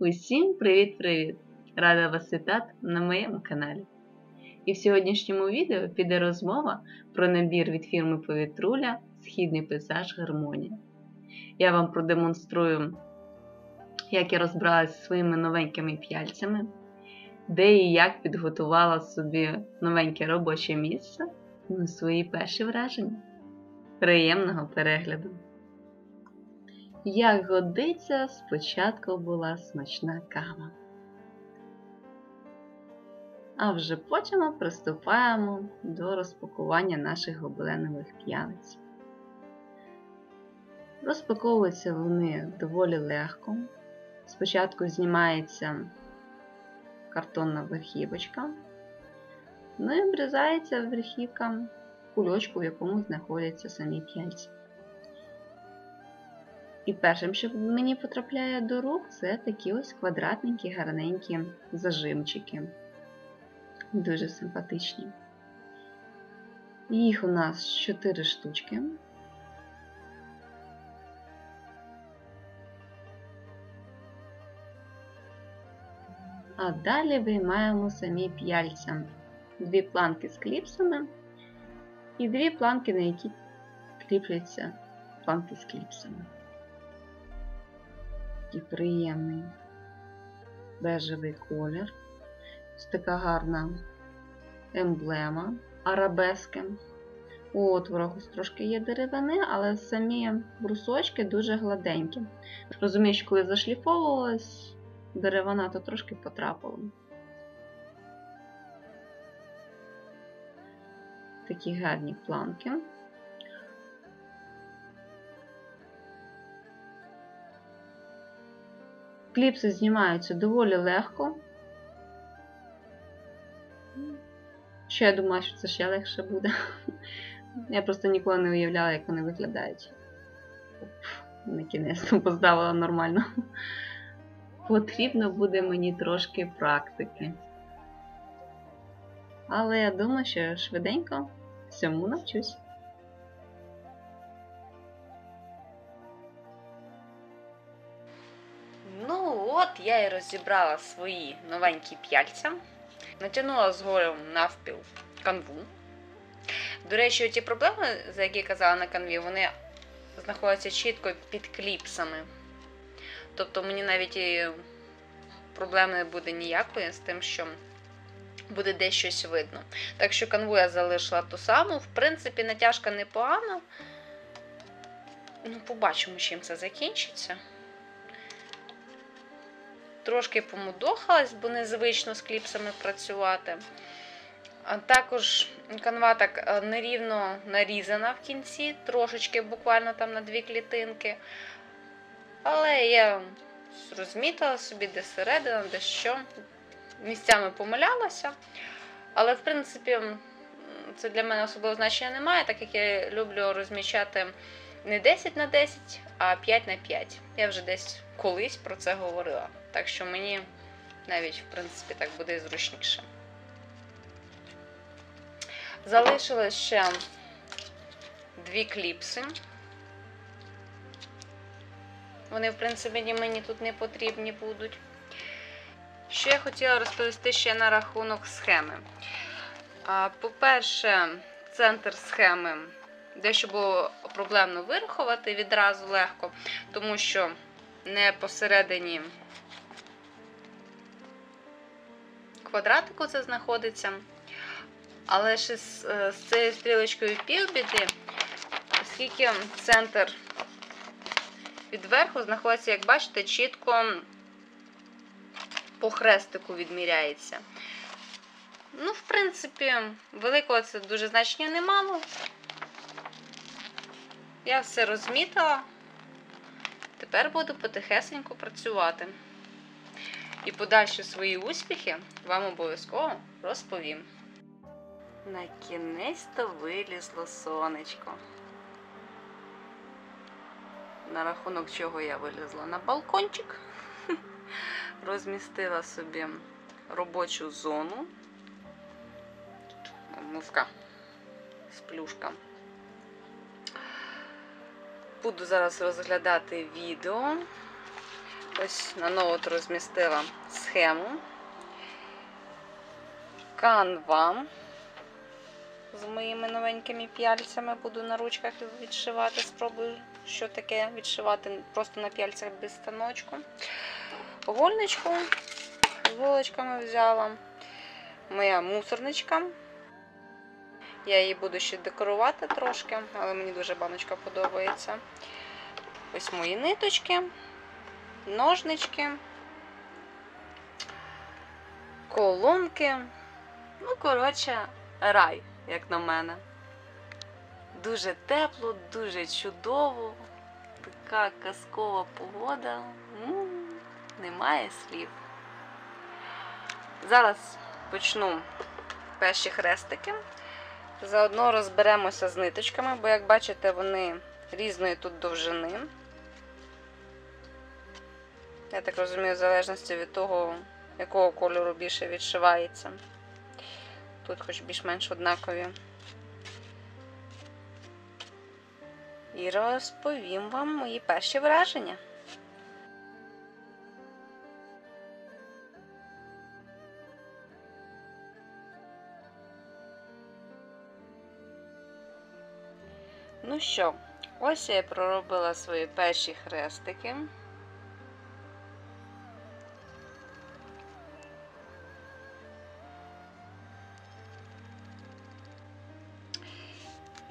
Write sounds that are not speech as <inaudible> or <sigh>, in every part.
Усім привіт-привіт! Рада вас вітати на моєму каналі. І в сьогоднішньому відео піде розмова про набір від фірми Повітруля Східний пейзаж Гармонія. Я вам продемонструю, як я розбиралася зі своїми новенькими п'яльцями, де і як підготувала собі новеньке робоче місце, і свої перші враження. Приємного перегляду! Як годиться, спочатку була смачна кава. А вже потім приступаємо до розпакування наших гобеленових п'ялиць. Розпаковуються вони доволі легко. Спочатку знімається картонна верхівочка, ну і обрізається верхівка кульочку, в якому знаходяться самі п'яльці. І першим, що мені потрапляє до рук, це такі ось квадратненькі, гарненькі зажимчики. Дуже симпатичні. Їх у нас 4 штучки. А далі виймаємо самі п'яльця. Дві планки з кліпсами і дві планки, на які кріпляться планки з кліпсами. Такий приємний бежевий колір. Ось така гарна емблема арабески. У отворах ось трошки є деревини, але самі брусочки дуже гладенькі. Розумієш, коли зашліфовувалась деревина, то трошки потрапила. Такі гарні планки. Кліпси знімаються доволі легко. Що я думаю, що це ще легше буде. <laughs> Я просто ніколи не уявляла, як вони виглядають. На кінець <laughs> поставила нормально. Потрібно буде мені трошки практики. Але я думаю, що швиденько всьому навчусь. Я і розібрала свої новенькі п'яльця. Натягнула згору навпіл канву. До речі, ті проблеми, за які я казала на канві, вони знаходяться чітко під кліпсами. Тобто мені навіть і проблем не буде ніякої з тим, що буде десь щось видно. Так що канву я залишила ту саму. В принципі, натяжка непогана. Ну, побачимо, чим це закінчиться. Трошки помудохалась, бо незвично з кліпсами працювати. Також канва так нерівно нарізана в кінці, трошечки буквально там на дві клітинки. Але я розмітила собі, де середина, де що. Місцями помилялася. Але, в принципі, це для мене особливо значення немає, так як я люблю розміщати не 10 на 10, а 5 на 5. Я вже десь колись про це говорила. Так що мені навіть, в принципі, так буде зручніше. Залишилось ще дві кліпси. Вони, в принципі, мені тут не потрібні будуть. Що я хотіла розповісти ще на рахунок схеми. По-перше, центр схеми дещо було проблемно вирахувати відразу легко, тому що не посередині квадратику це знаходиться. Але ще з, з цією стрілочкою півбіди, оскільки центр від верху знаходиться, як бачите, чітко по хрестику відміряється. Ну, в принципі, великого це дуже значення немало. Я все розмітила. Тепер буду потихесенько працювати. І подальші свої успіхи вам обов'язково розповім. На кінець-то вилізло сонечко. На рахунок чого я вилізла на балкончик, <laughs> розмістила собі робочу зону. Муска сплюшка. Буду зараз розглядати відео. Ось на ноут розмістила схему. Канва з моїми новенькими п'яльцями буду на ручках відшивати. Спробую, що таке відшивати просто на п'яльцях без станочку. Гольничку з голочками взяла. Моя мусорничка. Я її буду ще декорувати трошки, але мені дуже баночка подобається. Ось мої ниточки, ножнички, колонки. Ну, коротше, рай, як на мене. Дуже тепло, дуже чудово. Така казкова погода. М, Немає слів. Зараз почну перші хрестики. Заодно розберемося з ниточками, бо, як бачите, вони різної тут довжини. Я так розумію, в залежності від того, якого кольору більше відшивається. Тут хоч більш-менш однакові. І розповім вам мої перші враження. Ну що, ось я проробила свої перші хрестики.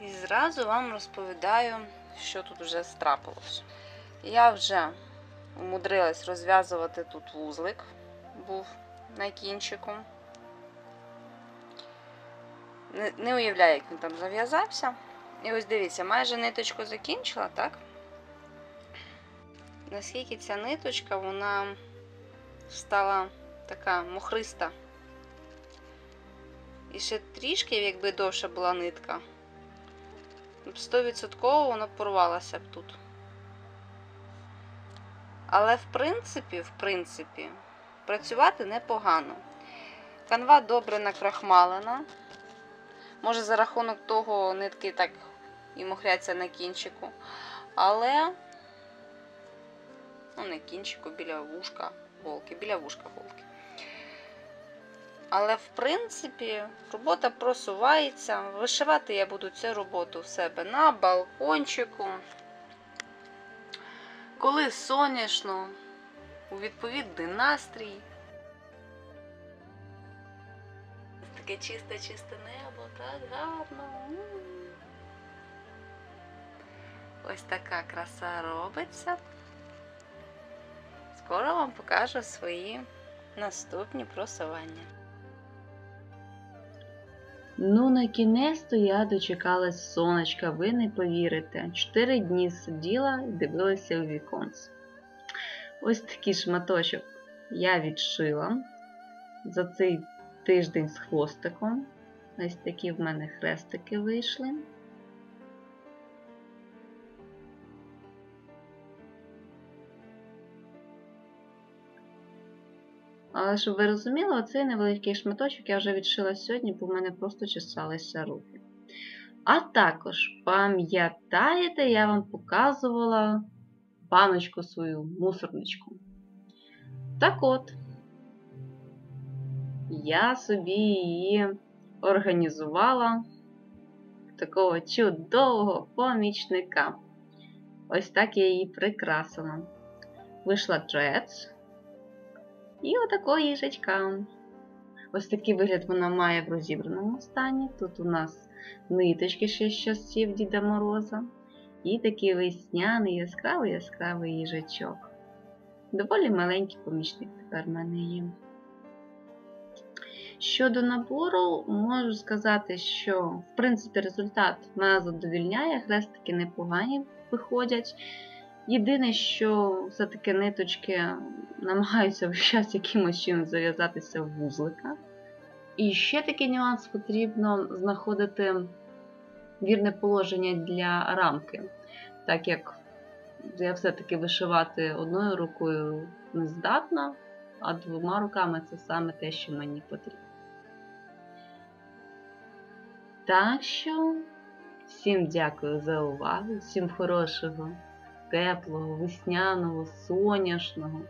І зразу вам розповідаю, що тут вже страпилось. Я вже умудрилась розв'язувати тут вузлик, був на кінчику. Не, не уявляю, як він там зав'язався. І ось дивіться, майже ниточку закінчила, так? Наскільки ця ниточка, вона стала така мохриста. І ще трішки, якби довша була нитка, 100% вона порвалася б тут. Але в принципі, в принципі, працювати непогано. Канва добре накрахмалена. Може, за рахунок того нитки так і мохряться на кінчику. Але, ну, не кінчику, біля вушка голки, біля вушка голки. Але, в принципі, робота просувається. Вишивати я буду цю роботу в себе на балкончику. Коли сонячно, у відповідний настрій. Таке чисте-чисте небо, так гарно. Ось така краса робиться. Скоро вам покажу свої наступні просування. Ну, на кінець-то я дочекалась сонечка, ви не повірите. Чотири дні сиділа і дивилася у віконце. Ось такий шматочок я відшила за цей тиждень з хвостиком. Ось такі в мене хрестики вийшли. Але щоб ви розуміли, оцей невеликий шматочок я вже відшила сьогодні, бо в мене просто чесалися руки. А також, пам'ятаєте, я вам показувала баночку свою мусорничку. Так от, я собі її організувала такого чудового помічника. Ось так я її прикрасила. Вийшла джетс. І отакого їжачка. Ось такий вигляд вона має в розібраному стані. Тут у нас ниточки ще з часів Діда Мороза. І такий весняний яскравий яскравий їжачок. Доволі маленький помічник тепер в мене є. Щодо набору, можу сказати, що в принципі результат мене задовільняє, хрестики непогані виходять. Єдине, що все-таки ниточки намагаються весь час якимось чином зав'язатися в вузлика. І ще такий нюанс потрібно знаходити вірне положення для рамки, так як я все-таки вишивати одною рукою не здатна, а двома руками це саме те, що мені потрібно. Так що, всім дякую за увагу, всім хорошого теплого, весняного, соняшного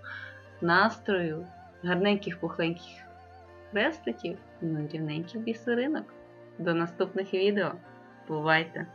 настрою, гарненьких пухленьких хрестиків, ну і рівненьких бісеринок. До наступних відео. Бувайте!